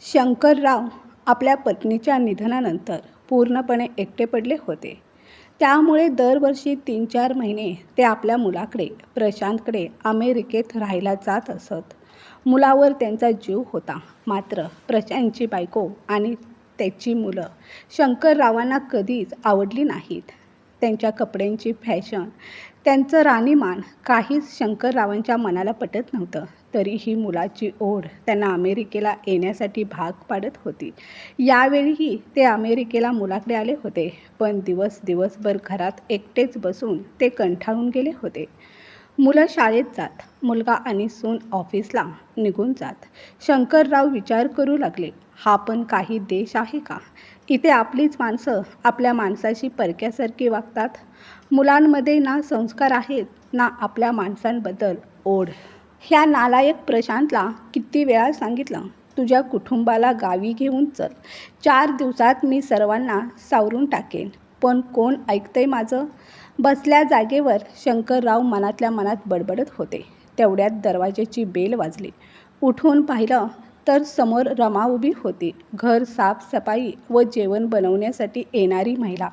शंकरराव आपल्या पत्नीच्या निधनानंतर पूर्णपणे एकटे पडले होते. त्यामुळे दरवर्षी तीन चार महिने ते आपल्या मुलाकडे प्रशांतकडे अमेरिकेत राहायला जात असत. मुलावर त्यांचा जीव होता. मात्र प्रशांतची बायको आणि त्याची मुलं शंकररावांना कधीच आवडली नाहीत. त्यांच्या कपड्यांची फॅशन त्यांचं राणीमान काहीच शंकररावांच्या मनाला पटत नव्हतं. तरीही मुलाची ओढ त्यांना अमेरिकेला येण्यासाठी भाग पाडत होती. यावेळीही ते अमेरिकेला मुलाकडे आले होते पण दिवस दिवसभर घरात एकटेच बसून ते कंठाळून गेले होते. मुलं शाळेत जात मुलगा आणि सून ऑफिसला निघून जात. शंकरराव विचार करू लागले हा पण काही देश आहे का? इथे आपलीच माणसं आपल्या माणसाशी परक्यासारखी वागतात? मुलांमध्ये ना संस्कार आहेत ना आपल्या माणसांबद्दल ओढ ह्या नालायक प्रशांतला किती वेळा सांगितलं? तुझ्या कुटुंबाला गावी घेऊन चल. चार दिवसात मी सर्वांना सावरून टाकेन. पण कोण ऐकतंय माझं? बसल्या जागेवर शंकरराव मनातल्या मनात बडबडत होते. तेवढ्यात दरवाजेची बेल वाजली. उठून पाहिलं तर समोर रमा उभी होती. घर साफसफाई व जेवण बनवण्यासाठी येणारी महिला.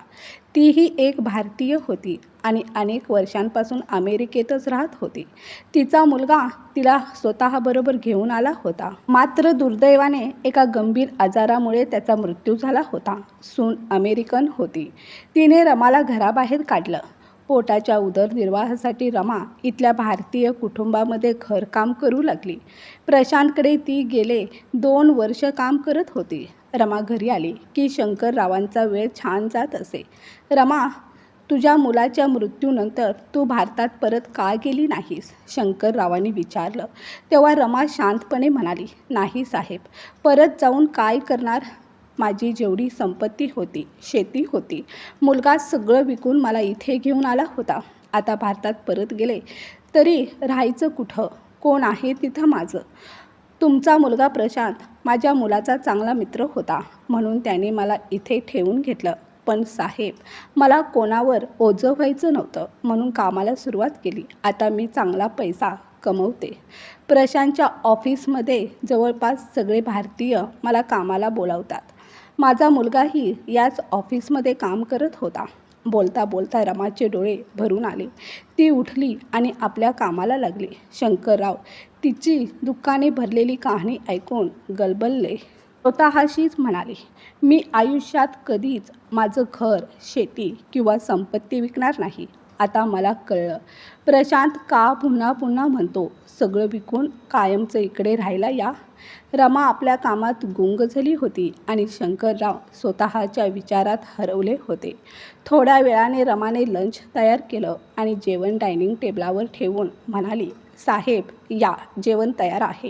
तीही एक भारतीय होती. आणि अनेक वर्षांपासून अमेरिकेतच राहत होती. तिचा मुलगा तिला स्वतःबरोबर घेऊन आला होता. मात्र दुर्दैवाने एका गंभीर आजारामुळे त्याचा मृत्यू झाला होता. सून अमेरिकन होती. तिने रमाला घराबाहेर काढलं. पोटाच्या उदरनिर्वाहासाठी रमा इथल्या भारतीय कुटुंबामध्ये घरकाम करू लागली. प्रशांतकडे ती गेले दोन वर्ष काम करत होती. रमा घरी आली की शंकररावांचा वेळ छान जात असे. रमा तुझ्या मुलाच्या मृत्यूनंतर तू भारतात परत का गेली नाहीस? शंकररावांनी विचारलं. तेव्हा रमा शांतपणे म्हणाली नाही साहेब परत जाऊन काय करणार? माझी जेवढी संपत्ती होती शेती होती मुलगा सगळं विकून मला इथे घेऊन आला होता. आता भारतात परत गेले तरी राहायचं कुठं? कोण आहे तिथं माझं? तुमचा मुलगा प्रशांत माझ्या मुलाचा चांगला मित्र होता म्हणून त्याने मला इथे ठेवून घेतलं. पण साहेब मला कोणावर ओझं व्हायचं नव्हतं म्हणून कामाला सुरुवात केली. आता मी चांगला पैसा कमवते. प्रशांतच्या ऑफिसमध्ये जवळपास सगळे भारतीय मला कामाला बोलावतात. माझा मुलगाही याच ऑफिसमध्ये काम करत होता. बोलता बोलता रमाचे डोळे भरून आले. ती उठली आणि आपल्या कामाला लागली. शंकरराव तिची दुःखाने भरलेली कहाणी ऐकून गलबलले. स्वतःशीच म्हणाले मी आयुष्यात कधीच माझं घर शेती किंवा संपत्ती विकणार नाही. आता मला कळलं. प्रशांत का पुन्हा पुन्हा म्हणतो सगळं विकून कायमचं इकडे राहायला या रमा आपल्या कामात गुंग झाली होती आणि शंकरराव स्वतःच्या विचारात हरवले होते. थोड्या वेळाने रमाने लंच तयार केलं आणि जेवण डायनिंग टेबलावर ठेवून म्हणाली साहेब या जेवण तयार आहे.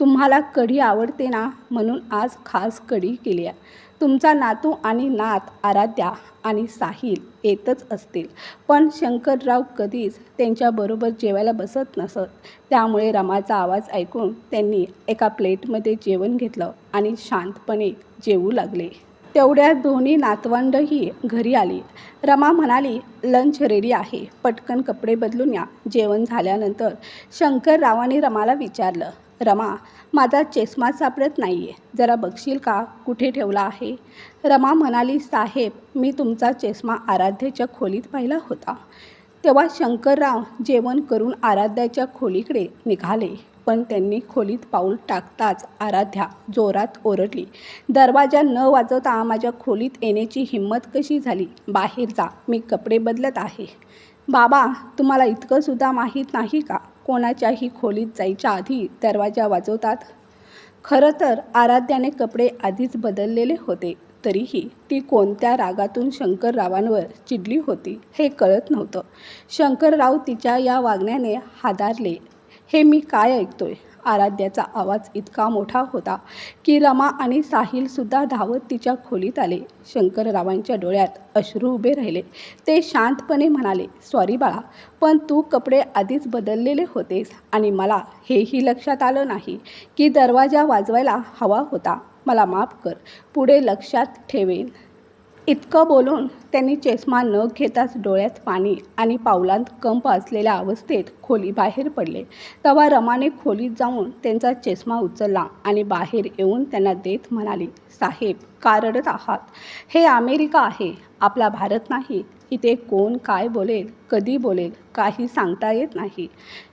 तुम्हाला कढी आवडते ना म्हणून आज खास कढी केली आहे तुमचा नातू आणि नात आराध्या आणि साहिल येतच असतील. पण शंकरराव कधीच त्यांच्याबरोबर जेवायला बसत नसत. त्यामुळे रमाचा आवाज ऐकून त्यांनी एका प्लेटमध्ये जेवण घेतलं आणि शांतपणे जेवू लागले. तेवढ्या दोन्ही नातवंडही घरी आली. रमा म्हणाली लंच रेडी आहे. पटकन कपडे बदलून या. जेवण झाल्यानंतर शंकररावाने रमाला विचारलं रमा माझा चष्मा सापडत नाही आहे जरा बघशील का? कुठे ठेवला आहे? रमा म्हणाली साहेब मी तुमचा चष्मा आराध्याच्या खोलीत पाहिला होता. तेव्हा शंकरराव जेवण करून आराध्याच्या खोलीकडे निघाले. पण त्यांनी खोलीत पाऊल टाकताच आराध्या जोरात ओरडली दरवाजा न वाजवता माझ्या खोलीत येण्याची हिंमत कशी झाली? बाहेर जा मी कपडे बदलत आहे. बाबा तुम्हाला इतकंसुद्धा माहीत नाही का? कोणाच्याही खोलीत जायच्या आधी दरवाजा वाजवतात. खरं तर आराध्याने कपडे आधीच बदललेले होते तरीही ती कोणत्या रागातून शंकररावांवर चिडली होती हे कळत नव्हतं. शंकरराव तिच्या या वागण्याने हादारले. हे मी काय ऐकतोय? आराध्याचा आवाज इतका मोठा होता की रमा आणि साहिलसुद्धा धावत तिच्या खोलीत आले. शंकररावांच्या डोळ्यात अश्रू उभे राहिले. ते शांतपणे म्हणाले सॉरी बाळा पण तू कपडे आधीच बदललेले होतेस आणि मला हेही लक्षात आलं नाही की दरवाजा वाजवायला हवा होता. मला माफ कर पुढे लक्षात ठेवेन. इतकं बोलून त्यांनी चष्मा न घेताच डोळ्यात पाणी आणि पावलांत कंप असलेल्या अवस्थेत खोली बाहेर पडले. तेव्हा रमाने खोलीत जाऊन त्यांचा चष्मा उचलला आणि बाहेर येऊन त्यांना देत म्हणाली साहेब का रडत आहात. हे अमेरिका आहे. आपला भारत नाही. इथे कोण काय बोलेल कधी बोलेल काही सांगता येत नाही.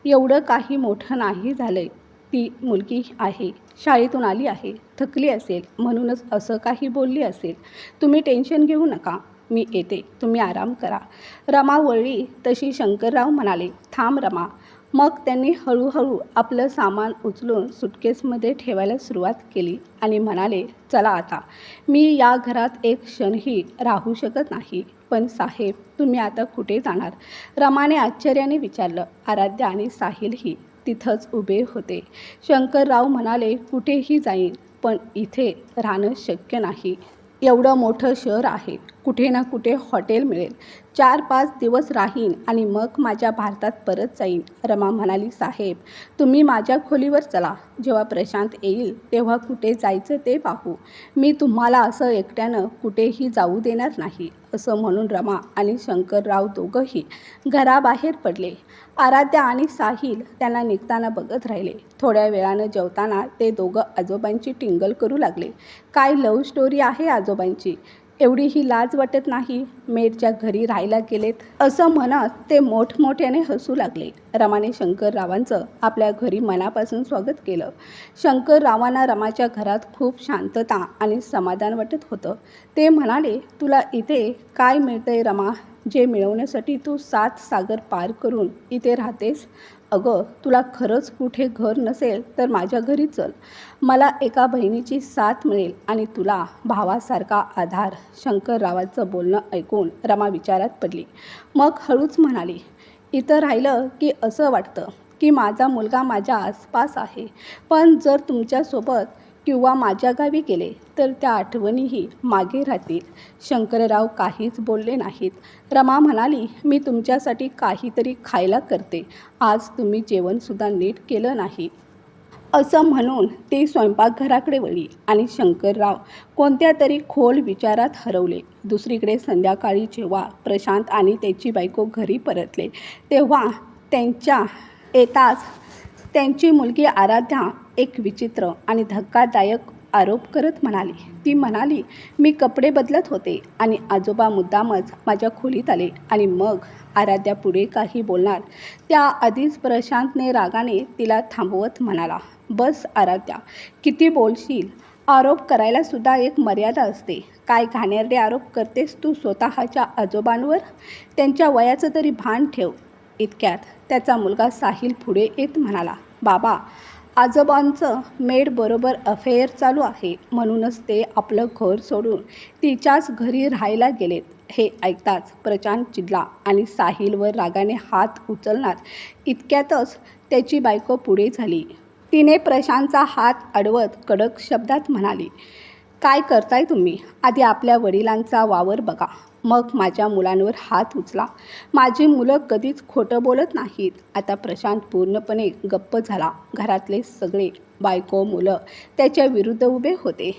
एवढं काही मोठं नाही झालं ती मुलगी आहे. शाळेतून आली आहे थकली असेल म्हणूनच असं काही बोलली असेल. तुम्ही टेन्शन घेऊ नका मी येते तुम्ही आराम करा. रमा वळली तशी शंकरराव म्हणाले थांब रमा. मग त्यांनी हळूहळू आपलं सामान उचलून सुटकेसमध्ये ठेवायला सुरुवात केली आणि म्हणाले चला आता मी या घरात एक क्षणही राहू शकत नाही. पण साहेब तुम्ही आता कुठे जाणार? रमाने आश्चर्याने विचारलं आराध्या आणि साहिलही तिथंच उभे होते. शंकरराव म्हणाले कुठेही जाईन पण इथे राहणं शक्य नाही. एवढं मोठं शहर आहे. कुठे ना कुठे हॉटेल मिळेल. चार पाच दिवस राहीन आणि मग माझ्या भारतात परत जाईन. रमा म्हणाली साहेब तुम्ही माझ्या खोलीवर चला. जेव्हा प्रशांत येईल तेव्हा कुठे जायचं ते पाहू. मी तुम्हाला असं एकट्यानं कुठेही जाऊ देणार नाही असं म्हणून रमा आणि शंकरराव दोघंही घराबाहेर पडले. आराध्या आणि साहिल त्यांना निघताना बघत राहिले. थोड्या वेळानं जेवताना ते दोघं आजोबांची टिंगल करू लागले. काय लव्ह स्टोरी आहे आजोबांची? एवढीही लाज वाटत नाही मेटच्या घरी राहायला गेलेत. असं म्हणत ते मोठमोठ्याने हसू लागले. रमाने शंकररावांचं आपल्या घरी मनापासून स्वागत केलं. शंकररावांना रमाच्या घरात खूप शांतता आणि समाधान वाटत होतं. ते म्हणाले तुला इथे काय मिळतंय रमा? जे मिळवण्यासाठी तू सात सागर पार करून इथे राहतेस? अगं तुला खरंच कुठे घर नसेल तर माझ्या घरी चल. मला एका बहिणीची साथ मिळेल आणि तुला भावासारखा आधार. शंकररावाचं बोलणं ऐकून रमा विचारात पडली. मग हळूच म्हणाली इथं राहिलं की असं वाटतं की माझा मुलगा माझ्या आसपास आहे. पण जर तुमच्यासोबत किंवा माझ्या गावी गेले तर त्या आठवणीही मागे राहतील. शंकरराव काहीच बोलले नाहीत. रमा म्हणाली मी तुमच्यासाठी काहीतरी खायला करते. आज तुम्ही जेवणसुद्धा नीट केलं नाही. असं म्हणून ते स्वयंपाकघराकडे वळली आणि शंकरराव कोणत्या तरी खोल विचारात हरवले. दुसरीकडे संध्याकाळी जेव्हा प्रशांत आणि त्याची बायको घरी परतले तेव्हा त्यांच्या येताच त्यांची मुलगी आराध्या एक विचित्र आणि धक्कादायक आरोप करत म्हणाली. ती म्हणाली मी कपडे बदलत होते आणि आजोबा मुद्दामच माझ्या खोलीत आले आणि मग आराध्या पुढे काही बोलणार. त्याआधीच प्रशांतने रागाने तिला थांबवत म्हणाला बस आराध्या किती बोलशील? आरोप करायला सुद्धा एक मर्यादा असते. काय घाणेरडे आरोप करतेस तू स्वतःच्या आजोबांवर? त्यांच्या वयाचं तरी भान ठेव. इतक्यात त्याचा मुलगा साहिल पुढे येत म्हणाला बाबा आजोबांचं मेड बरोबर अफेअर चालू आहे. म्हणूनच ते आपलं घर सोडून तिच्याच घरी राहायला गेलेत. हे ऐकताच प्रचांड चिडला आणि साहिलवर रागाने हात उचलणार. इतक्यातच त्याची बायको पुढे झाली. तिने प्रशांतचा हात अडवत कडक शब्दात म्हणाली काय करताय तुम्ही? आधी आपल्या वडिलांचा वावर बघा. मग माझ्या मुलांवर हात उचला. माझी मुलं कधीच खोटं बोलत नाहीत. आता प्रशांत पूर्णपणे गप्प झाला. घरातले सगळे बायको मुलं त्याच्या विरुद्ध उभे होते.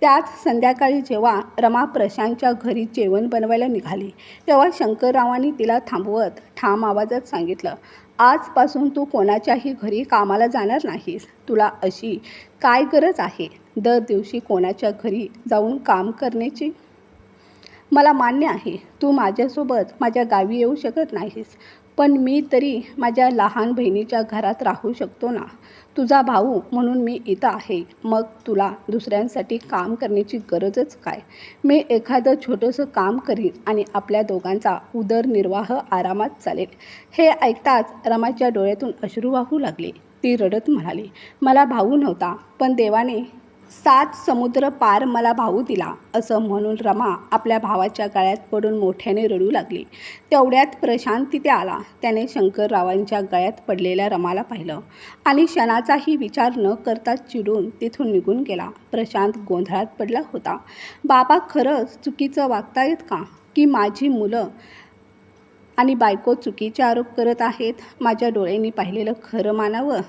त्याच संध्याकाळी जेव्हा रमा प्रशांतच्या घरी जेवण बनवायला निघाली तेव्हा शंकररावांनी तिला थांबवत ठाम आवाजात सांगितलं आजपासून तू कोणाच्याही घरी कामाला जाणार नाहीस. तुला अशी काय गरज आहे? दर दिवशी कोणाच्या घरी जाऊन काम करण्याची? मला मान्य आहे. तू माझ्यासोबत माझ्या गावी येऊ शकत नाहीस. पण मी तरी माझ्या लहान बहिणीच्या घरात राहू शकतो ना. तुझा भाऊ म्हणून मी इथं आहे. मग तुला दुसऱ्यांसाठी काम करण्याची गरजच काय? मी एखादं छोटंसं काम करीन आणि आपल्या दोघांचा उदरनिर्वाह आरामात चालेल. हे ऐकताच रमाच्या डोळ्यातून अश्रू वाहू लागले. ती रडत म्हणाली मला भाऊ नव्हता पण देवाने सात समुद्र पार मला भाऊ दिला असं म्हणून रमा आपल्या भावाच्या गळ्यात पडून मोठ्याने रडू लागली. तेवढ्यात प्रशांत तिथे आला. त्याने शंकररावांच्या गळ्यात पडलेल्या रमाला पाहिलं आणि क्षणाचाही विचार न करता चिडून तिथून निघून गेला. प्रशांत गोंधळात पडला होता. बाबा खरंच चुकीचं वागतायत का? की माझी मुलं आणि बायको चुकीचे आरोप करत आहेत? माझ्या डोळ्यांनी पाहिलेलं खरं मानावं?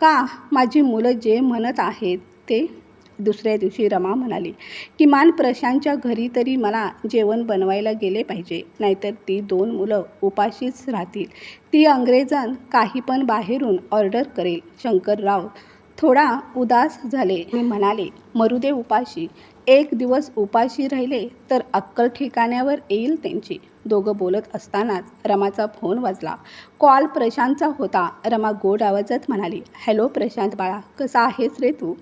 का? माझी मुलं जे म्हणत आहेत ते दुसऱ्या दिवशी रमा म्हणाली किमान प्रशांतच्या घरी तरी मला जेवण बनवायला गेले पाहिजे नाहीतर ती दोन मुलं उपाशीच राहतील. ती अंग्रेजन काही पण बाहेरून ऑर्डर करेल. शंकरराव थोडा उदास झाले आणि म्हणाले मरुदे उपाशी एक दिवस उपाशी राहिले तर अक्कल ठिकाण्यावर येईल त्यांची. दोघं बोलत असतानाच रमाचा फोन वाजला. कॉल प्रशांतचा होता. रमा गोड आवाजात म्हणाली हॅलो प्रशांत बाळा कसा आहेस रे तू?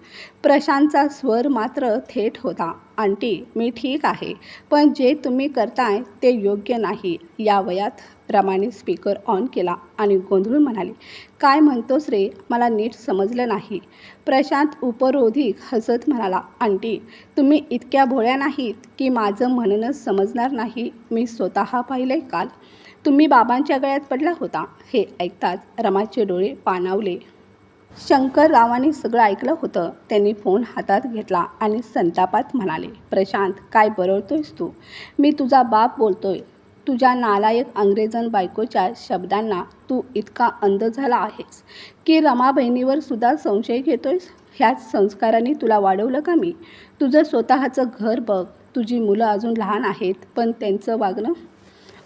प्रशांतचा स्वर मात्र थेट होता आंटी मी ठीक आहे पण जे तुम्ही करताय ते योग्य नाही. या वयात रमाने स्पीकर ऑन केला आणि गोंधळून म्हणाली काय म्हणतोस रे? मला नीट समजलं नाही. प्रशांत उपरोधिक हसत म्हणाला आंटी तुम्ही इतक्या भोळ्या नाहीत की माझं म्हणणं समजणार नाही. मी स्वतः पाहिलंय काल. तुम्ही बाबांच्या गळ्यात पडला होता. हे ऐकताच रमाचे डोळे पाणावले. शंकररावांनी सगळं ऐकलं होतं. त्यांनी फोन हातात घेतला आणि संतापात म्हणाले प्रशांत काय बरळतोयस तू? मी तुझा बाप बोलतोय. तुझ्या नालायक अंग्रेजन बायकोच्या शब्दांना तू इतका अंध झाला आहेस की रमा बहिणीवर सुद्धा संशय घेतोयस? ह्याच संस्काराने तुला वाढवलं का मी? तुझं स्वतःचं घर बघ. तुझी मुलं अजून लहान आहेत पण त्यांचं वागणं?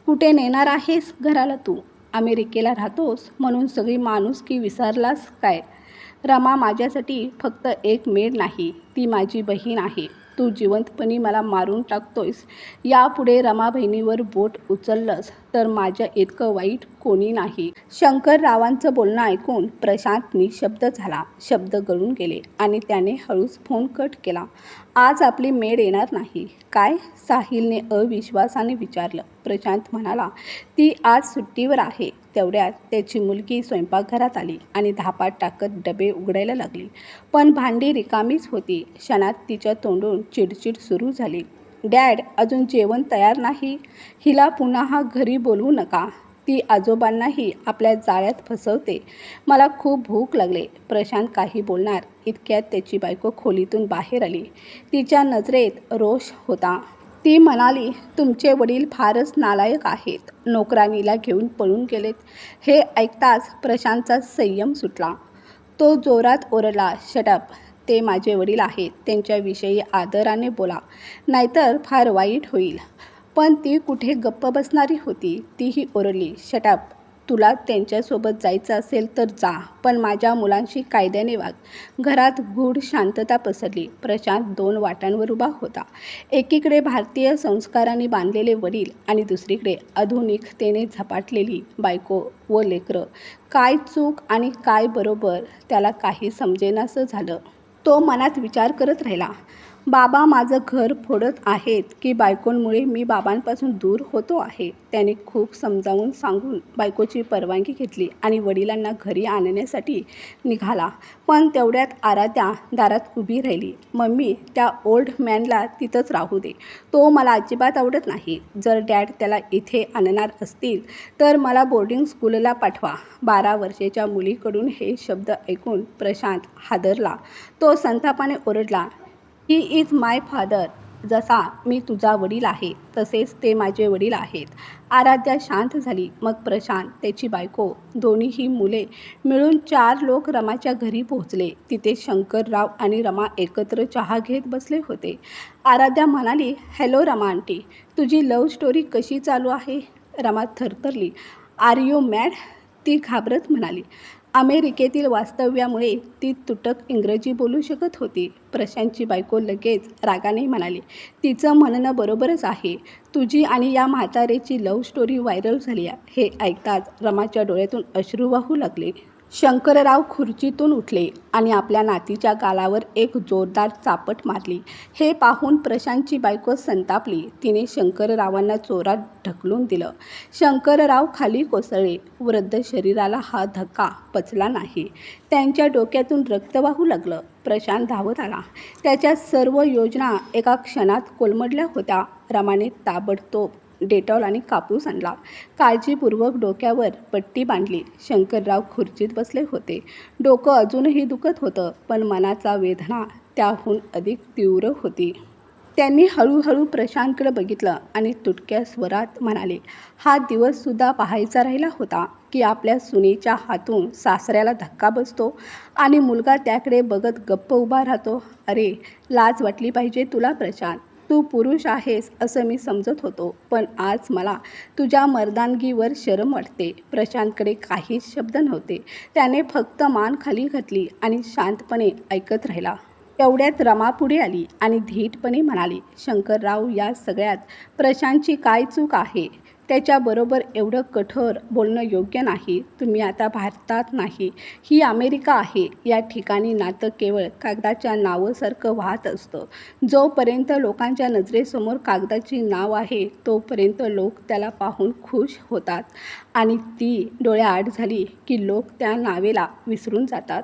कुठे नेणार आहेस घराला तू? अमेरिकेला राहतोस? म्हणून सगळी माणूस की विसरलास काय? रमा माझ्यासाठी फक्त एक मेड नाही ती माझी बहीण आहे. तू जिवंतपणी मला मारून टाकतोयस. यापुढे रमा बहिणीवर बोट उचललंस तर माझ्या इतकं वाईट कोणी नाही. शंकररावांचं बोलणं ऐकून प्रशांत निशब्द झाला. शब्द गळून गेले आणि त्याने हळूच फोन कट केला. आज आपली मेड येणार नाही. काय? साहिलने अविश्वासाने विचारलं. प्रशांत म्हणाला ती आज सुट्टीवर आहे. तेवढ्यात त्याची मुलगी स्वयंपाकघरात आली आणि धापात टाकत डबे उघडायला लागली. पण भांडी रिकामीच होती. क्षणात तिच्या तोंडून चिडचिड सुरू झाली. डॅड अजून जेवण तयार नाही. हिला पुन्हा हा घरी बोलवू नका. ती आजोबांनाही आपल्या जाळ्यात फसवते. मला खूप भूक लागले. प्रशांत काही बोलणार. इतक्यात त्याची बायको खोलीतून बाहेर आली. तिच्या नजरेत रोष होता. ती म्हणाली तुमचे वडील फारच नालायक आहेत. नोकरानीला घेऊन पळून गेलेत. हे ऐकताच प्रशांतचा संयम सुटला. तो जोरात ओरडला शटअप ते माझे वडील आहेत. त्यांच्याविषयी आदराने बोला. नाहीतर फार वाईट होईल. पण ती कुठे गप्प बसणारी होती तीही ओरडली. शटअप तुला त्यांच्यासोबत जायचं असेल तर जा पण माझ्या मुलांशी कायद्याने वाग. घरात गूढ शांतता पसरली. प्रशांत दोन वाटांवर उभा होता. एकीकडे भारतीय संस्कारांनी बांधलेले वडील आणि दुसरीकडे आधुनिकतेने झपाटलेली बायको व लेकरं. काय चूक आणि काय बरोबर त्याला काही समजेनासं झालं. तो मनात विचार करत राहिला. बाबा माझं घर फोडत आहेत की बायकोंमुळे मी बाबांपासून दूर होतो आहे त्याने खूप समजावून सांगून बायकोची परवानगी घेतली आणि वडिलांना घरी आणण्यासाठी निघाला. पण तेवढ्यात आराध्या दारात उभी राहिली. मम्मी त्या ओल्ड मॅनला तिथंच राहू दे. तो मला अजिबात आवडत नाही. जर डॅड त्याला इथे आणणार असतील तर मला बोर्डिंग स्कूलला पाठवा. बारा वर्षाच्या मुलीकडून हे शब्द ऐकून प्रशांत हादरला. तो संतापाने ओरडला ही इज माय फादर जसा मी तुझा वडील आहे तसेच ते माझे वडील आहेत. आराध्या शांत झाली मग प्रशांत त्याची बायको दोन्हीही मुले मिळून चार लोक रमाच्या घरी पोहोचले. तिथे शंकरराव आणि रमा एकत्र चहा घेत बसले होते. आराध्या म्हणाली हॅलो रमा आंटी तुझी लव्ह स्टोरी कशी चालू आहे? रमा थरथरली आर यू मॅड ती घाबरत म्हणाली अमेरिकेतील वास्तव्यामुळे ती तुटक इंग्रजी बोलू शकत होती. प्रशांतची बायको लगेच रागाने म्हणाली तिचं म्हणणं बरोबरच आहे. तुझी आणि या म्हातारेची लव्ह स्टोरी व्हायरल झाली आहे. हे ऐकताच रमाच्या डोळ्यातून अश्रू वाहू लागले. शंकरराव खुर्चीतून उठले आणि आपल्या नातीच्या गालावर एक जोरदार चापट मारली. हे पाहून प्रशांतची बायको संतापली. तिने शंकररावांना चोरात ढकलून दिलं. शंकरराव खाली कोसळले. वृद्ध शरीराला हा धक्का पचला नाही. त्यांच्या डोक्यातून रक्त वाहू लागलं. प्रशांत धावत आला. त्याच्या सर्व योजना एका क्षणात कोलमडल्या होत्या. रमाने ताबडतोब डेटॉल आणि कापूस आणला. काळजीपूर्वक डोक्यावर पट्टी बांधली. शंकरराव खुर्चीत बसले होते. डोकं अजूनही दुखत होतं पण मनाचा वेदना त्याहून अधिक तीव्र होती. त्यांनी हळूहळू प्रशांतकडे बघितलं आणि तुटक्या स्वरात म्हणाले हा दिवससुद्धा पाहायचा राहिला होता की आपल्या सुनेच्या हातून सासऱ्याला धक्का बसतो आणि मुलगा त्याकडे बघत गप्प उभा राहतो. अरे लाज वाटली पाहिजे तुला प्रशांत. तू पुरुष आहेस असं मी समजत होतो. पण आज मला तुझ्या मर्दानगीवर शरम वाटते. प्रशांतकडे काहीच शब्द नव्हते. त्याने फक्त मान खाली घातली आणि शांतपणे ऐकत राहिला. तेवढ्यात रमा पुढे आली आणि धीटपणे म्हणाली शंकरराव या सगळ्यात प्रशांतची काय चूक आहे? त्याच्याबरोबर एवढं कठोर बोलणं योग्य नाही तुम्ही आता भारतात नाही. ही अमेरिका आहे या ठिकाणी नातं केवळ कागदाच्या नावासारखं वाहत असतं. जोपर्यंत लोकांच्या नजरेसमोर कागदाची नाव आहे तोपर्यंत लोक त्याला पाहून खुश होतात. आणि ती डोळ्याआड झाली की लोक त्या नावेला विसरून जातात.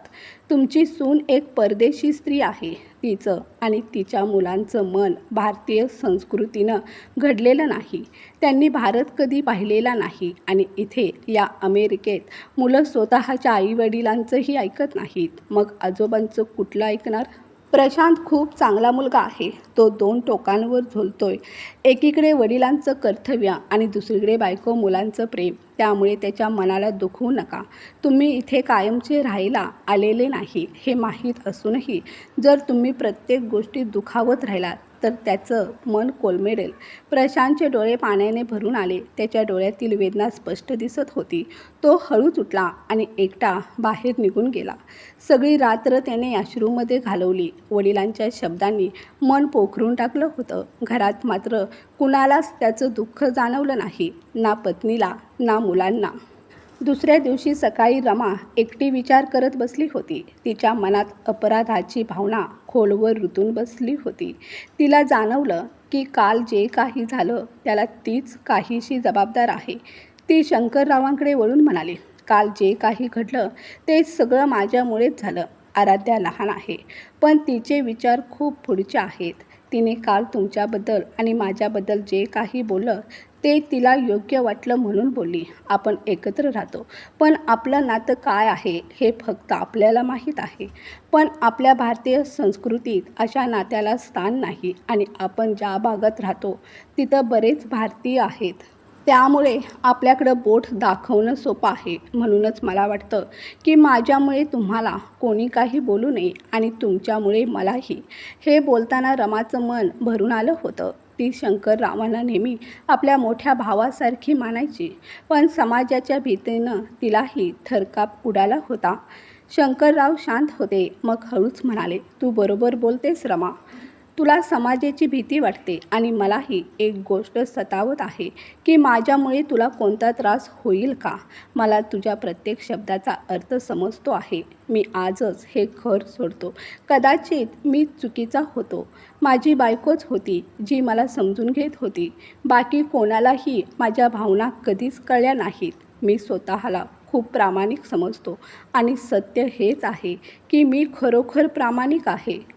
तुमची सून एक परदेशी स्त्री आहे तिचं आणि तिच्या मुलांचं मन भारतीय संस्कृतीनं घडलेलं नाही. त्यांनी भारत कधी पाहिलेला नाही आणि इथे या अमेरिकेत मुलं स्वतःच्या आईवडिलांचंही ऐकत नाहीत. मग आजोबांचं कुठलं ऐकणार? प्रशांत खूप चांगला मुलगा आहे. तो दोन टोकांवर झोलतोय. एकीकडे वडिलांचं कर्तव्य आणि दुसरीकडे बायको मुलांचं प्रेम. त्यामुळे त्याच्या मनाला दुखवू नका. तुम्ही इथे कायमचे राहायला आलेले नाही हे माहीत असूनही जर तुम्ही प्रत्येक गोष्टीत दुखावत राहिलात तर त्याचं मन कोलमेडेल. प्रशांतचे डोळे पाण्याने भरून आले. त्याच्या डोळ्यातील वेदना स्पष्ट दिसत होती. तो हळूच उठला आणि एकटा बाहेर निघून गेला. सगळी रात्र त्याने अश्रूमध्ये घालवली. वडिलांच्या शब्दांनी मन पोखरून टाकलं होतं. घरात मात्र कुणालाच त्याचं दुःख जाणवलं नाही. ना पत्नीला ना मुलांना. दुसऱ्या दिवशी सकाळी रमा एकटी विचार करत बसली होती. तिच्या मनात अपराधाची भावना खोलवर रुतून बसली होती. तिला जाणवलं की काल जे काही झालं त्याला तीच काहीशी जबाबदार आहे. ती शंकररावांकडे वळून म्हणाली काल जे काही घडलं ते सगळं माझ्यामुळेच झालं. आराध्या लहान आहे पण तिचे विचार खूप पुढचे आहेत. तिने काल तुमच्याबद्दल आणि माझ्याबद्दल जे काही बोललं ते तिला योग्य वाटलं म्हणून बोलली. आपण एकत्र राहतो. पण आपलं नातं काय आहे हे फक्त आपल्याला माहीत आहे. पण आपल्या भारतीय संस्कृतीत अशा नात्याला स्थान नाही आणि आपण ज्या भागात राहतो तिथं बरेच भारतीय आहेत. त्यामुळे आपल्याकडं बोट दाखवणं सोपं आहे म्हणूनच मला वाटतं की माझ्यामुळे तुम्हाला कोणी काही बोलू नये आणि तुमच्यामुळे मलाही. हे बोलताना रमाचं मन भरून आलं होतं. ती शंकररावांना नेहमी आपल्या मोठ्या भावासारखी मानायची. पण समाजाच्या भीतीनं तिलाही थरकाप उडाला होता. शंकरराव शांत होते. मग हळूच म्हणाले तू बरोबर बोलतेस रमा. तुला समाजाची भीती वाटते आणि मलाही एक गोष्ट सतावत आहे की माझ्यामुळे तुला कोणता त्रास होईल का? मला तुझ्या प्रत्येक शब्दाचा अर्थ समजतो आहे. मी आजच हे घर सोडतो. कदाचित मी चुकीचा होतो. माझी बायकोच होती जी मला समजून घेत होती. बाकी कोणालाही माझ्या भावना कधीच कळल्या नाहीत. मी स्वतःला खूप प्रामाणिक समजतो. आणि सत्य हेच आहे की मी खरोखर प्रामाणिक आहे.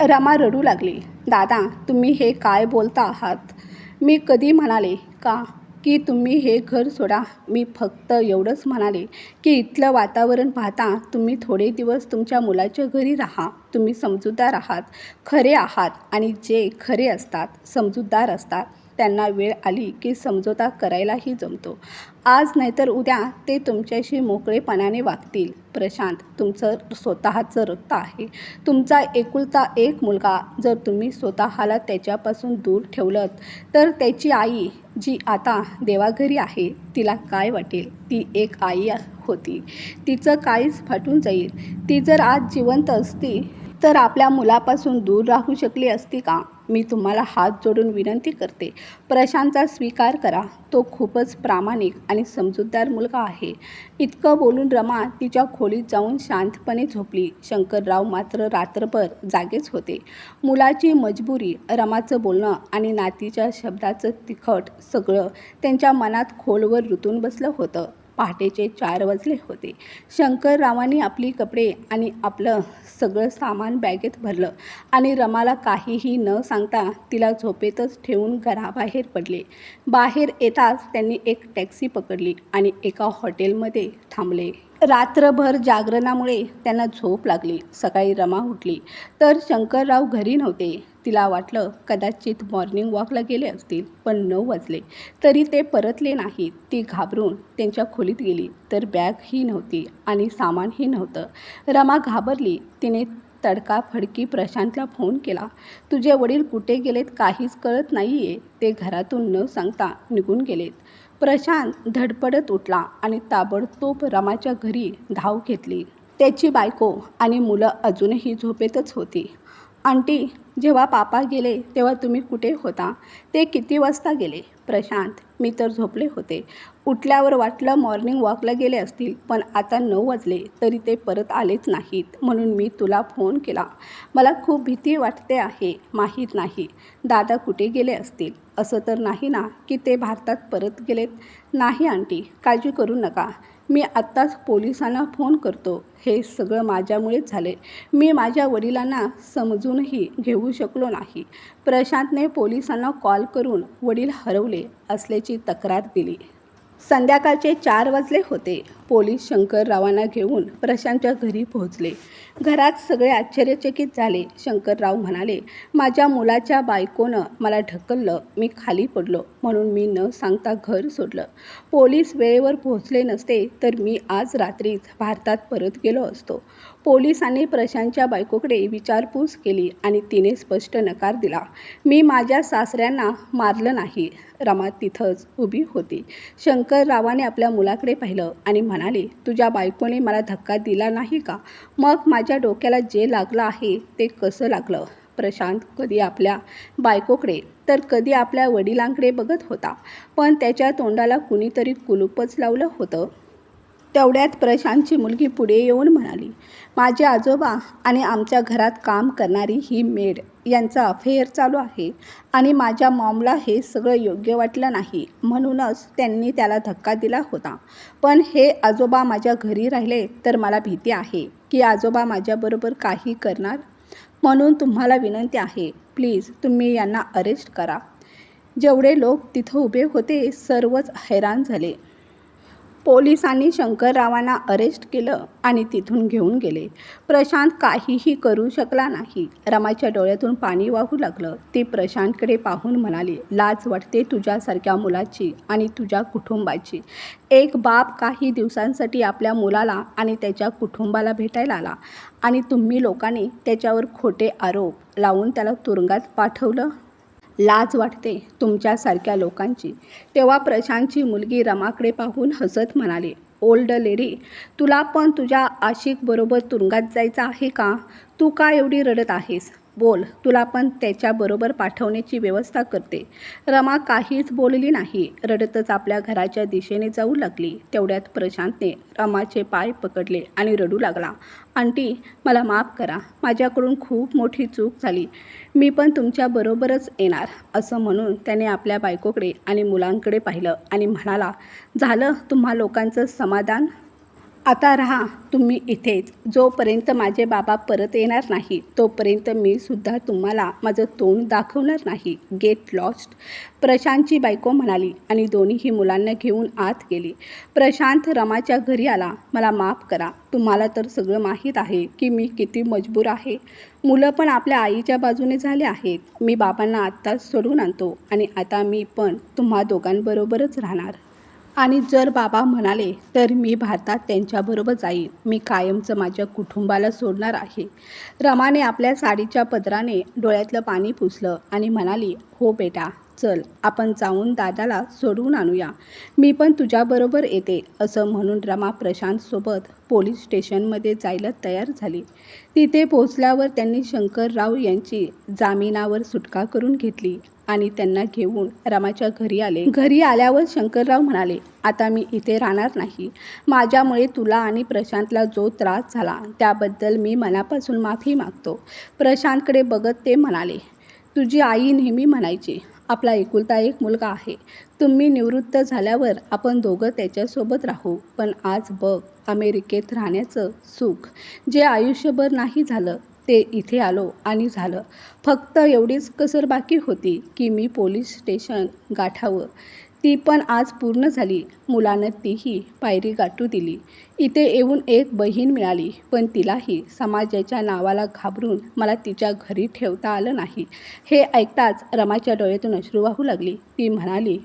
रमा रडू लागली. दादा तुम्ही हे काय बोलता आहात मी कधी म्हणाले का? की तुम्ही हे घर सोडा. मी फक्त एवढंच म्हणाले की इथलं वातावरण पाहता तुम्ही थोडे दिवस तुमच्या मुलाच्या घरी राहा. तुम्ही समजूतदार आहात खरे आहात आणि जे खरे असतात समजूतदार असतात. त्यांना वेळ आली की समझोता करायलाही जमतो. आज नाहीतर उद्या ते तुमच्याशी मोकळेपणाने वागतील. प्रशांत तुमचं स्वतःचं रक्त आहे. तुमचा एकुलता एक मुलगा जर तुम्ही स्वतःला त्याच्यापासून दूर ठेवलं तर त्याची आई जी आता देवाघरी आहे तिला काय वाटेल? ती एक आई होती. तिचं काहीच फाटून जाईल. ती जर आज जिवंत असती तर आपल्या मुलापासून दूर राहू शकली असती का? मी तुम्हाला हात जोडून विनंती करते. प्रशांतचा स्वीकार करा. तो खूपच प्रामाणिक आणि समजूतदार मुलगा आहे. इतकं बोलून रमा तिच्या खोलीत जाऊन शांतपणे झोपली. शंकरराव मात्र रात्रभर जागेच होते. मुलाची मजबुरी रमाचं बोलणं आणि नातीच्या शब्दाचं तिखट सगळं त्यांच्या मनात खोलवर रुतून बसलं होतं. पहाटेचे चार वाजले होते. शंकररावांनी आपली कपडे आणि आपलं सगळं सामान बॅगेत भरलं आणि रमाला काहीही न सांगता तिला झोपेतच ठेवून घराबाहेर पडले. बाहेर येताच त्यांनी एक टॅक्सी पकडली आणि एका हॉटेलमध्ये थांबले. रात्रभर जागरणामुळे त्यांना झोप लागली. सकाळी रमा उठली. तर शंकरराव घरी नव्हते. तिला वाटलं कदाचित मॉर्निंग वॉकला गेले असतील पण नऊ वाजले. तरी ते परतले नाहीत. ती घाबरून त्यांच्या खोलीत गेली. तर बॅगही नव्हती आणि सामानही नव्हतं. रमा घाबरली. तिने तडकाफडकी प्रशांतला फोन केला. तुझे वडील कुठे गेलेत काहीच कळत नाही आहे ते घरातून न सांगता निघून गेलेत. प्रशांत धडपडत उठला आणि ताबडतोब रमाच्या घरी धाव घेतली. त्याची बायको आणि मुलं अजूनही झोपेतच होती. आंटी जेव्हा पापा गेले तेव्हा तुम्ही कुठे होता? ते किती वाजता गेले? प्रशांत मी तर झोपले होते. उठल्यावर वाटलं मॉर्निंग वॉकला गेले असतील पण आता नऊ वाजले तरी ते परत आलेच नाहीत म्हणून मी तुला फोन केला. मला खूप भीती वाटते आहे माहीत नाही दादा कुठे गेले असतील? असं तर नाही ना की ते भारतात परत गेलेत? नाही आंटी काळजी करू नका. मी आत्ताच पोलिसांना फोन करतो. हे सगळं माझ्यामुळेच झाले. मी माझ्या वडिलांना समजूनही घेऊ शकलो नाही. प्रशांतने पोलिसांना कॉल करून वडील हरवले असल्याची तक्रार दिली. संध्याकाळचे चार वाजले होते. पोलीस शंकररावांना घेऊन प्रशांतच्या घरी पोहोचले. घरात सगळे आश्चर्यचकित झाले. शंकरराव म्हणाले माझ्या मुलाच्या बायकोनं मला ढकललं. मी खाली पडलो. म्हणून मी न सांगता घर सोडलं. पोलीस वेळेवर पोहोचले नसते तर मी आज रात्रीच भारतात परत गेलो असतो पोलिसांनी प्रशांतच्या बायकोकडे विचारपूस केली आणि तिने स्पष्ट नकार दिला. मी माझ्या सासऱ्यांना मारलं नाही. रमा तिथंच उभी होती शंकररावाने आपल्या मुलाकडे पाहिलं आणि म्हणाले तुझ्या बायकोने मला धक्का दिला नाही का? मग माझ्या डोक्याला जे लागलं आहे ते कसं लागलं? प्रशांत कधी आपल्या बायकोकडे तर कधी आपल्या वडिलांकडे बघत होता. पण त्याच्या तोंडाला कुणीतरी कुलूपच लावलं होतं. तेवढ्यात प्रशांतची मुलगी पुढे येऊन म्हणाली माझे आजोबा आणि आमच्या घरात काम करणारी ही मेड यांचा अफेअर चालू आहे आणि माझ्या मॉमला हे सगळं योग्य वाटलं नाही. म्हणूनच त्यांनी त्याला धक्का दिला होता. पण हे आजोबा माझ्या घरी राहिले तर मला भीती आहे की आजोबा माझ्याबरोबर काही करणार? म्हणून तुम्हाला विनंती आहे प्लीज तुम्ही यांना अरेस्ट करा. जेवढे लोक तिथं उभे होते सर्वच हैराण झाले. पोलिसांनी शंकररावांना अरेस्ट केलं आणि तिथून घेऊन गेले. प्रशांत काहीही करू शकला नाही. रमाच्या डोळ्यातून पाणी वाहू लागलं. ती प्रशांतकडे पाहून म्हणाली लाज वाटते तुझ्यासारख्या मुलाची आणि तुझ्या कुटुंबाची. एक बाप काही दिवसांसाठी आपल्या मुलाला आणि त्याच्या कुटुंबाला भेटायला आला आणि तुम्ही लोकांनी त्याच्यावर खोटे आरोप लावून त्याला तुरुंगात पाठवलं? लाज वाटते तुमच्यासारख्या लोकांची. तेव्हा प्रशांतची मुलगी रमाकडे पाहून हसत म्हणाली ओल्ड लेडी तुला पण तुझ्या आशिकबरोबर तुरुंगात जायचं आहे का? तू का एवढी रडत आहेस? बोल तुला पण त्याच्याबरोबर पाठवण्याची व्यवस्था करते. रमा काहीच बोलली नाही. रडतच आपल्या घराच्या दिशेने जाऊ लागली. तेवढ्यात प्रशांतने रमाचे पाय पकडले आणि रडू लागला. आंटी मला माफ करा. माझ्याकडून खूप मोठी चूक झाली. मी पण तुमच्याबरोबरच येणार असं म्हणून त्याने आपल्या बायकोकडे आणि मुलांकडे पाहिलं आणि म्हणाला झालं तुम्हा लोकांचं समाधान आता राहा तुम्ही इथेच. जोपर्यंत माझे बाबा परत येणार नाही तोपर्यंत मी सुद्धा तुम्हाला माझं तोंड दाखवणार नाही. गेट लॉस्ट प्रशांतची बायको म्हणाली आणि दोन्हीही मुलांना घेऊन आत गेली. प्रशांत रमाच्या घरी आला. मला माफ करा. तुम्हाला तर सगळं माहीत आहे की मी किती मजबूर आहे. मुलं पण आपल्या आईच्या बाजूने झाले आहेत. मी बाबांना आत्ताच सोडून आणतो आणि आता मी पण तुम्हा दोघांबरोबरच राहणार. आणि जर बाबा म्हणाले तर मी भारतात त्यांच्याबरोबर जाईन. मी कायमचं माझ्या कुटुंबाला सोडणार आहे. रमाने आपल्या साडीच्या पदराने डोळ्यातलं पाणी पुसलं आणि म्हणाली हो बेटा चल आपण जाऊन दादाला सोडवून आणूया. मी पण तुझ्याबरोबर येते असं म्हणून रमा प्रशांतसोबत पोलीस स्टेशनमध्ये जायला तयार झाली. तिथे पोहोचल्यावर त्यांनी शंकरराव यांची जामिनावर सुटका करून घेतली आणि त्यांना घेऊन रमाच्या घरी आले. घरी आल्यावर शंकरराव म्हणाले आता मी इथे राहणार नाही. माझ्यामुळे तुला आणि प्रशांतला जो त्रास झाला त्याबद्दल मी मनापासून माफी मागतो. प्रशांतकडे बघत ते म्हणाले तुझी आई नेहमी म्हणायची आपला एकुलता एक मुलगा आहे. तुम्ही निवृत्त झाल्यावर आपण दोघं त्याच्यासोबत राहू. पण आज बघ अमेरिकेत राहण्याचं सुख. जे आयुष्यभर नाही झालं ते इथे आलो आणि झालं. फक्त एवढीच कसर बाकी होती की मी पोलीस स्टेशन गाठावं. ती पण आज पूर्ण झाली. मुलानं तीही पायरी गाठू दिली. इथे येऊन एक बहीण मिळाली पण तिलाही समाजाच्या नावाला घाबरून मला तिच्या घरी ठेवता आलं नाही. हे ऐकताच रमाच्या डोळ्यातून अश्रू वाहू लागली. ती म्हणाली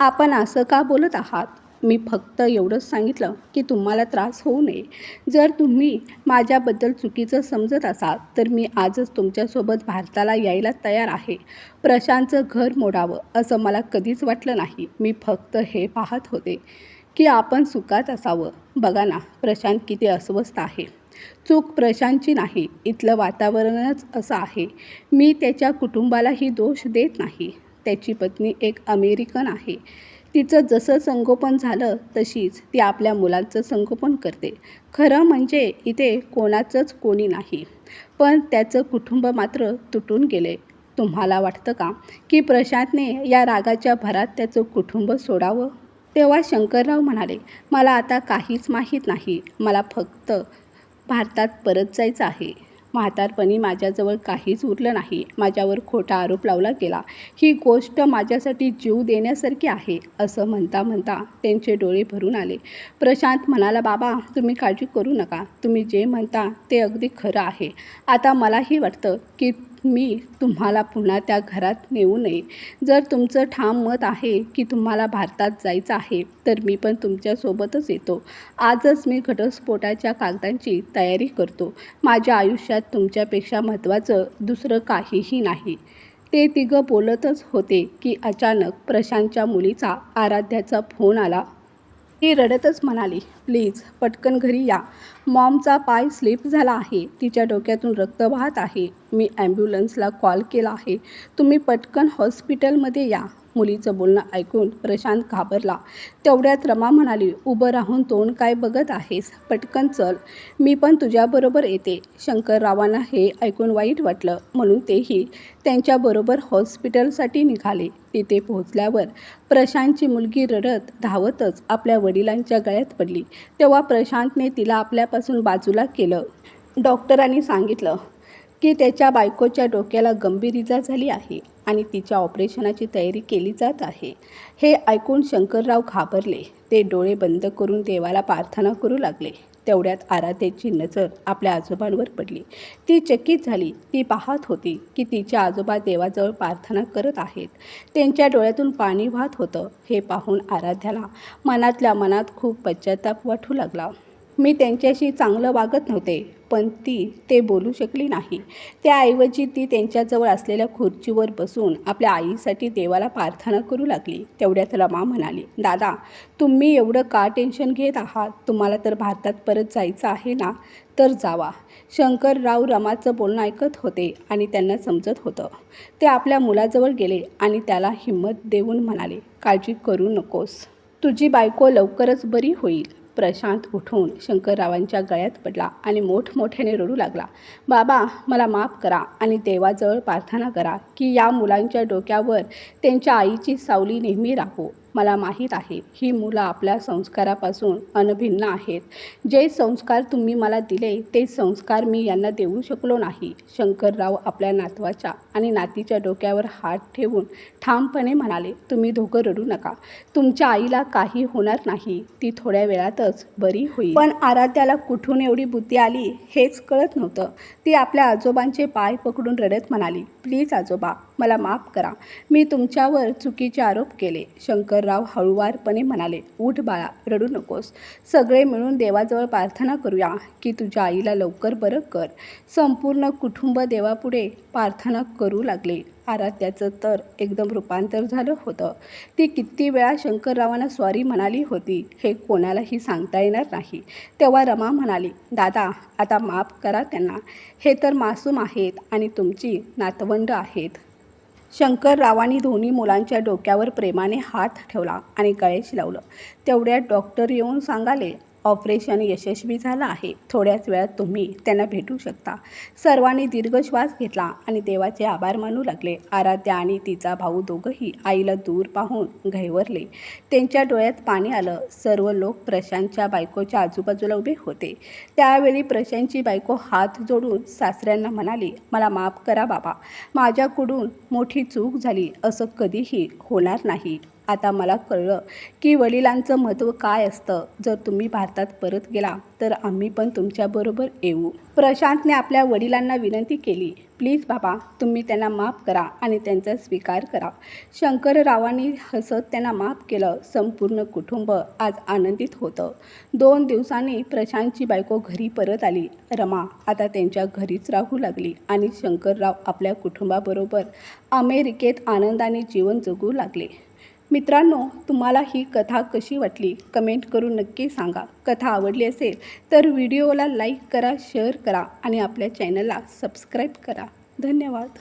आपण असं का बोलत आहात? मी फक्त एवढंच सांगितलं की तुम्हाला त्रास होऊ नये. जर तुम्ही माझ्याबद्दल चुकीचं समजत असाल तर मी आजच तुमच्यासोबत भारताला यायला तयार आहे. प्रशांतचं घर मोडावं असं मला कधीच वाटलं नाही. मी फक्त हे पाहत होते की आपण सुखात असावं. बघा ना प्रशांत किती अस्वस्थ आहे. चूक प्रशांतची नाही इथलं वातावरणच असं आहे. मी त्याच्या कुटुंबालाही दोष देत नाही. त्याची पत्नी एक अमेरिकन आहे. तिचं जसं संगोपन झालं तशीच ती आपल्या मुलांचं संगोपन करते. खरं म्हणजे इथे कोणाचंच कोणी नाही. पण त्याचं कुटुंब मात्र तुटून गेले. तुम्हाला वाटतं का की प्रशांतने या रागाच्या भरात त्याचं कुटुंब सोडावं? तेव्हा शंकरराव म्हणाले मला आता काहीच माहीत नाही. मला फक्त भारतात परत जायचं आहे. म्हातारपणी माझ्याजवळ काहीच उरलं नाही. माझ्यावर खोटा आरोप लावला गेला. ही गोष्ट माझ्यासाठी जीव देण्यासारखी आहे असं म्हणता म्हणता त्यांचे डोळे भरून आले. प्रशांत म्हणाला बाबा तुम्ही काळजी करू नका. तुम्ही जे म्हणता ते अगदी खरं आहे. आता मलाही वाटतं की मी तुम्हाला पुन्हा त्या घरात नेऊ नये. जर तुमचं ठाम मत आहे की तुम्हाला भारतात जायचं आहे तर मी पण तुमच्यासोबतच येतो. आजच मी घटस्फोटाच्या कागदांची तयारी करतो. माझ्या आयुष्यात तुमच्यापेक्षा महत्त्वाचं दुसरं काहीही नाही. ते तिघं बोलतच होते की अचानक प्रशांतच्या मुलीचा आराध्याचा फोन आला. ती रडतच म्हणाली प्लीज पटकन घरी या. मॉमचा पाय स्लिप झाला आहे. तिच्या डोक्यातून रक्त वाहत आहे. मी ॲम्ब्युलन्सला कॉल केला आहे. तुम्ही पटकन हॉस्पिटलमध्ये या. मुलीचं बोलणं ऐकून प्रशांत घाबरला. तेवढ्यात रमा म्हणाली उभं राहून तोंड काय बघत आहेस? पटकन चल. मी पण तुझ्याबरोबर येते. शंकररावांना हे ऐकून वाईट वाटलं. म्हणून तेही त्यांच्याबरोबर हॉस्पिटलसाठी निघाले. तिथे पोहोचल्यावर प्रशांतची मुलगी रडत धावतच आपल्या वडिलांच्या गळ्यात पडली. तेव्हा प्रशांतने तिला आपल्या आपल्यापासून बाजूला केलं. डॉक्टरांनी सांगितलं की त्याच्या बायकोच्या डोक्याला गंभीर इजा झाली आहे आणि तिच्या ऑपरेशनाची तयारी केली जात आहे. हे ऐकून शंकरराव घाबरले. ते डोळे बंद करून देवाला प्रार्थना करू लागले. तेवढ्यात आराध्याची नजर आपल्या आजोबांवर पडली. ती चकित झाली. ती पाहत होती की तिच्या आजोबा देवाजवळ प्रार्थना करत आहेत. त्यांच्या डोळ्यातून पाणी वाहत होतं. हे पाहून आराध्याला मनातल्या मनात खूप पश्चाताप वाटू लागला. मी त्यांच्याशी चांगलं वागत नव्हते पण ती ते बोलू शकली नाही. त्याऐवजी ती त्यांच्याजवळ असलेल्या खुर्चीवर बसून आपल्या आईसाठी देवाला प्रार्थना करू लागली. तेवढ्यात रमा म्हणाली दादा तुम्ही एवढं का टेन्शन घेत आहात? तुम्हाला तर भारतात परत जायचं आहे ना? तर जावा. शंकरराव रमाचं बोलणं ऐकत होते आणि त्यांना समजत होतं. ते आपल्या मुलाजवळ गेले आणि त्याला हिंमत देऊन म्हणाले काळजी करू नकोस. तुझी बायको लवकरच बरी होईल. प्रशांत उठून शंकररावांच्या गळ्यात पडला आणि मोठमोठ्याने रडू लागला. बाबा मला माफ करा आणि देवाजवळ प्रार्थना करा की या मुलांच्या डोक्यावर त्यांच्या आईची सावली नेहमी राहो मला माहीत आहे. ही मुलं आपल्या संस्कारापासून अनभिन्न आहेत. जे संस्कार तुम्ही मला दिले ते संस्कार मी यांना देऊ शकलो नाही. शंकरराव आपल्या नातवाच्या आणि नातीच्या डोक्यावर हात ठेवून ठामपणे म्हणाले तुम्ही दोघं रडू नका. तुमच्या आईला काही होणार नाही. ती थोड्या वेळातच बरी होईल. पण आराध्याला कुठून एवढी बुद्धी आली हेच कळत नव्हतं. ती आपल्या आजोबांचे पाय पकडून रडत म्हणाली प्लीज आजोबा मला माफ करा. मी तुमच्यावर चुकीचे आरोप केले. शंकरराव हळुवारपणे म्हणाले उठ बाळा रडू नकोस. सगळे मिळून देवाजवळ प्रार्थना करूया की तुझ्या आईला लवकर बरं कर. संपूर्ण कुटुंब देवापुढे प्रार्थना करू लागले. आराध्याचं तर एकदम रूपांतर झालं होतं. ती किती वेळा शंकररावांना स्वारी म्हणाली होती हे कोणालाही सांगता येणार नाही. तेव्हा रमा म्हणाली दादा आता माफ करा त्यांना. हे तर मासूम आहेत आणि तुमची नातवंड आहेत. शंकररावांनी दोन्ही मुलांच्या डोक्यावर प्रेमाने हात ठेवला आणि गळेश लावलं. तेवढ्यात डॉक्टर येऊन सांगाले ऑपरेशन यशस्वी झालं आहे. थोड्याच वेळात तुम्ही त्यांना भेटू शकता. सर्वांनी दीर्घ श्वास घेतला आणि देवाचे आभार मानू लागले. आराध्या आणि तिचा भाऊ दोघंही आईला दूर पाहून घैवरले त्यांच्या डोळ्यात पाणी आलं. सर्व लोक प्रशांतच्या बायकोच्या आजूबाजूला उभे होते. त्यावेळी प्रशांतची बायको हात जोडून सासऱ्यांना म्हणाली मला माफ करा बाबा. माझ्याकडून मोठी चूक झाली. असं कधीही होणार नाही. आता मला कळलं की वडिलांचं महत्त्व काय असतं. जर तुम्ही भारतात परत गेला तर आम्ही पण तुमच्याबरोबर येऊ. प्रशांतने आपल्या वडिलांना विनंती केली प्लीज बाबा तुम्ही त्यांना माफ करा आणि त्यांचा स्वीकार करा. शंकररावांनी हसत त्यांना माफ केलं. संपूर्ण कुटुंब आज आनंदित होतं. दोन दिवसांनी प्रशांतची बायको घरी परत आली. रमा आता त्यांच्या घरीच राहू लागली आणि शंकरराव आपल्या कुटुंबाबरोबर अमेरिकेत आनंदाने जीवन जगू लागले. मित्रांनो तुम्हाला ही कथा कशी वाटली? कमेंट करून नक्की सांगा. कथा आवडली असेल तर व्हिडिओला लाईक करा शेअर करा आणि आपल्या चॅनलला सबस्क्राईब करा. धन्यवाद.